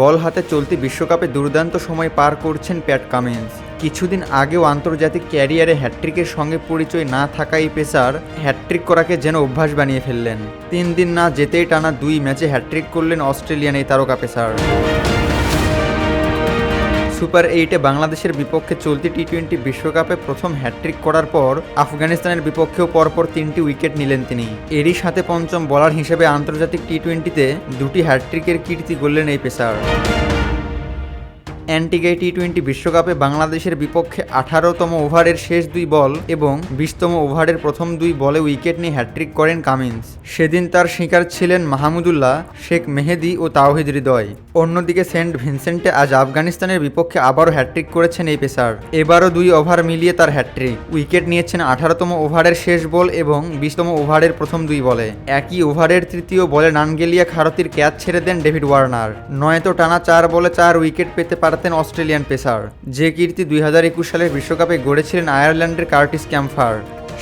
বল হাতে চলতি বিশ্বকাপে দুর্দান্ত সময় পার করছেন প্যাট কামিন্স। কিছুদিন আগেও আন্তর্জাতিক ক্যারিয়ারে হ্যাট্রিকের সঙ্গে পরিচয় না থাকা এই পেসার হ্যাট্রিক করাকে যেন অভ্যাস বানিয়ে ফেললেন। তিন দিন না যেতেই টানা দুই ম্যাচে হ্যাট্রিক করলেন অস্ট্রেলিয়ান এই তারকা পেসার। সুপার এইটে বাংলাদেশের বিপক্ষে চলতি টি টোয়েন্টি বিশ্বকাপে প্রথম হ্যাট্রিক করার পর আফগানিস্তানের বিপক্ষেও পরপর তিনটি উইকেট নিলেন তিনি। এরই সাথে পঞ্চম বলার হিসেবে আন্তর্জাতিক টি টোয়েন্টিতে দুটি হ্যাট্রিকের কীর্তি গড়লেন এই পেসার। অ্যান্টিগাই টি টোয়েন্টি বিশ্বকাপে বাংলাদেশের বিপক্ষে আঠারোতম ওভারের শেষ দুই বল এবং বিশতম ওভারের প্রথম দুই বলে উইকেট নিয়ে হ্যাট্রিক করেন কামিন্স। সেদিন তার শিকার ছিলেন মাহমুদুল্লাহ, শেখ মেহেদি ও তাওহিদ হৃদয়। অন্যদিকে সেন্ট ভিনসেন্টে আজ আফগানিস্তানের বিপক্ষে আবারও হ্যাট্রিক করেছেন এই পেসার। এবারও দুই ওভার মিলিয়ে তার হ্যাট্রিক উইকেট নিয়েছেন আঠারোতম ওভারের শেষ বল এবং বিশতম ওভারের প্রথম দুই বলে। একই ওভারের তৃতীয় বলে নানগেলিয়া খারতির ক্যাচ ছেড়ে দেন ডেভিড ওয়ার্নার। নয়তো টানা চার বলে চার উইকেট পেতে পারতেন অস্ট্রেলিয়ান পেসার, যে কীর্তি দুই হাজার একুশ সালের বিশ্বকাপে গড়েছিলেন আয়ারল্যান্ডের কার্টিস ক্যাম্ফার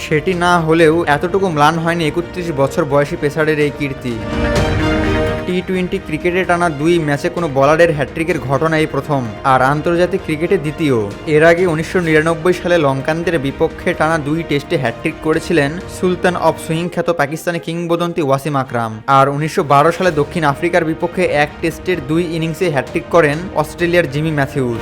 সেটি না হলেও এতটুকু ম্লান হয়নি একত্রিশ বছর বয়সী পেসারের এই কীর্তি। টি টোয়েন্টি ক্রিকেটে টানা দুই ম্যাচে কোনো বলারের হ্যাট্রিকের ঘটনা এই প্রথম। আর আন্তর্জাতিক ক্রিকেটে দ্বিতীয়। এর আগে উনিশশো নিরানব্বই সালে লঙ্কানদের বিপক্ষে টানা দুই টেস্টে হ্যাট্রিক করেছিলেন সুলতান অফ সুইং খ্যাত পাকিস্তানি কিংবদন্তি ওয়াসিম আকরাম। আর উনিশশো বারো সালে দক্ষিণ আফ্রিকার বিপক্ষে এক টেস্টের দুই ইনিংসে হ্যাট্রিক করেন অস্ট্রেলিয়ার জিমি ম্যাথিউজ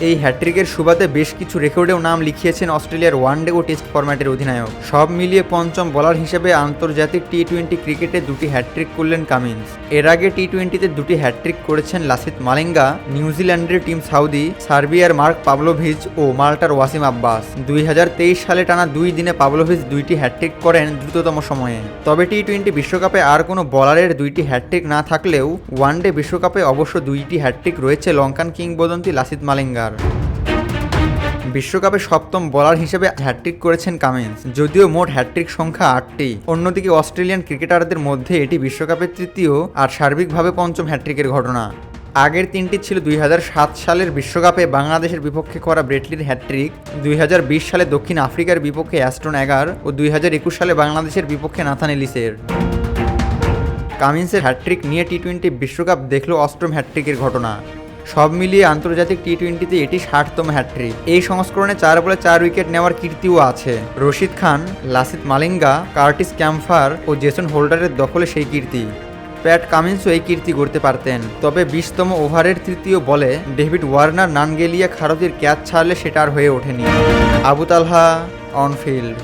এই হ্যাট্রিকের সুবাদে বেশ কিছু রেকর্ডেও নাম লিখিয়েছেন অস্ট্রেলিয়ার ওয়ানডে ও টেস্ট ফরম্যাটের অধিনায়ক। সব মিলিয়ে পঞ্চম বলার হিসেবে আন্তর্জাতিক টি টোয়েন্টি ক্রিকেটে দুটি হ্যাট্রিক করলেন কামিন্স। এর আগে টি টোয়েন্টিতে দুটি হ্যাট্রিক করেছেন লাসিত মালেঙ্গা, নিউজিল্যান্ডের টিম সাউদি, সার্বিয়ার মার্ক পাবলোভিজ ও মাল্টার ওয়াসিম আব্বাস। দুই হাজার তেইশ সালে টানা দুই দিনে পাবলোভিজ দুইটি হ্যাট্রিক করেন দ্রুততম সময়ে। তবে টি টোয়েন্টি বিশ্বকাপে আর কোনো বলারের দুইটি হ্যাট্রিক না থাকলেও ওয়ানডে বিশ্বকাপে অবশ্য দুইটি হ্যাট্রিক রয়েছে লঙ্কান কিংবদন্তি লাসিত মালিঙ্গার বিশ্বকাপে সপ্তম বোলার হিসেবে হ্যাট্রিক করেছেন কামিন্স, যদিও মোট হ্যাট্রিক সংখ্যা আটটি। অন্যদিকে অস্ট্রেলিয়ান ক্রিকেটারদের মধ্যে এটি বিশ্বকাপের তৃতীয় আর সার্বিকভাবে পঞ্চম হ্যাট্রিকের ঘটনা। আগের তিনটি ছিল দুই হাজার সাত সালের বিশ্বকাপে বাংলাদেশের বিপক্ষে করা ব্রেটলির হ্যাট্রিক দুই হাজার বিশ সালে দক্ষিণ আফ্রিকার বিপক্ষে অ্যাস্টন এগার ও দুই হাজার একুশ সালে বাংলাদেশের বিপক্ষে নাথান এলিসের কামিন্সের হ্যাট্রিক নিয়ে টি টোয়েন্টি বিশ্বকাপ দেখল অষ্টম হ্যাট্রিকের ঘটনা। সব মিলিয়ে আন্তর্জাতিক টি টোয়েন্টিতে এটি ষাটতম হ্যাট্রিক এই সংস্করণে চার বলে চার উইকেট নেওয়ার কীর্তিও আছে। রশিদ খান, লাসিত মালিঙ্গা, কার্টিস ক্যাম্ফার ও জেসন হোল্ডারের দখলে সেই কীর্তি। প্যাট কামিন্সও এই কীর্তি করতে পারতেন। তবে বিশতম ওভারের তৃতীয় বলে David Warner Nangeyalia Kharoti catch ছাড়লে সেটা আর হয়ে ওঠেনি। Abu Talha, on field.